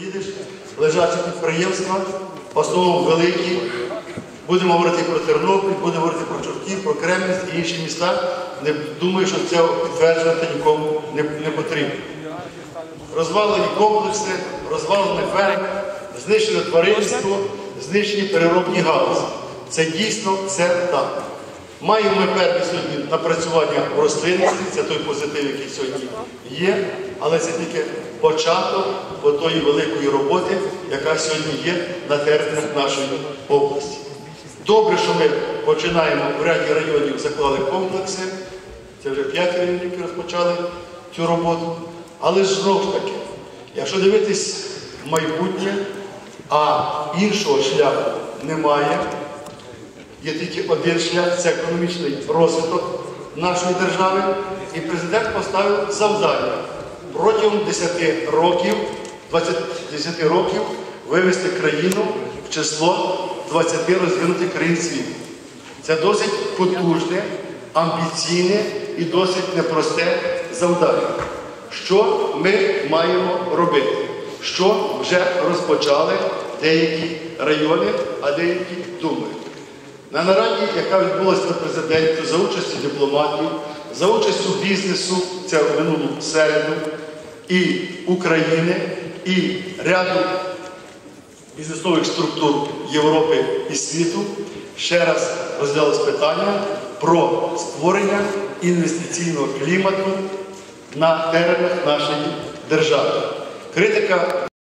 Їдеш, лежачі підприємства, в великі. Будемо говорити про Тернопіль, будемо говорити про Чортків, про Кремль і інші міста. Не думаю, що це підтверджувати нікому не, не потрібно. Розвалені комплекси, розвалений ферм, знищене тваринство, знищені переробні галузі. Це дійсно все так. Маємо ми певні сьогодні напрацювання в рослинництві, це той позитив, який сьогодні є, але це тільки початок тої великої роботи, яка сьогодні є на теренах нашої області. Добре, що ми починаємо в ряді районів заклали комплекси, це вже п'ять районів, які розпочали цю роботу. Але ж знову ж таки, якщо дивитись в майбутнє, а іншого шляху немає, Є тільки один шлях це економічний розвиток нашої держави. І президент поставив завдання протягом 10 років, 20, 10 років вивести країну в число 20 розвинутих країн світу. Це досить потужне, амбіційне і досить непросте завдання. Що ми маємо робити? Що вже розпочали деякі райони, а деякі думають. На нараді, яка відбулася на президенті за участю дипломатів, за участю бізнесу, це в минулу середу, і України, і ряду бізнесових структур Європи і світу, ще раз розглядалось питання про створення інвестиційного клімату на теренах нашої держави. Критика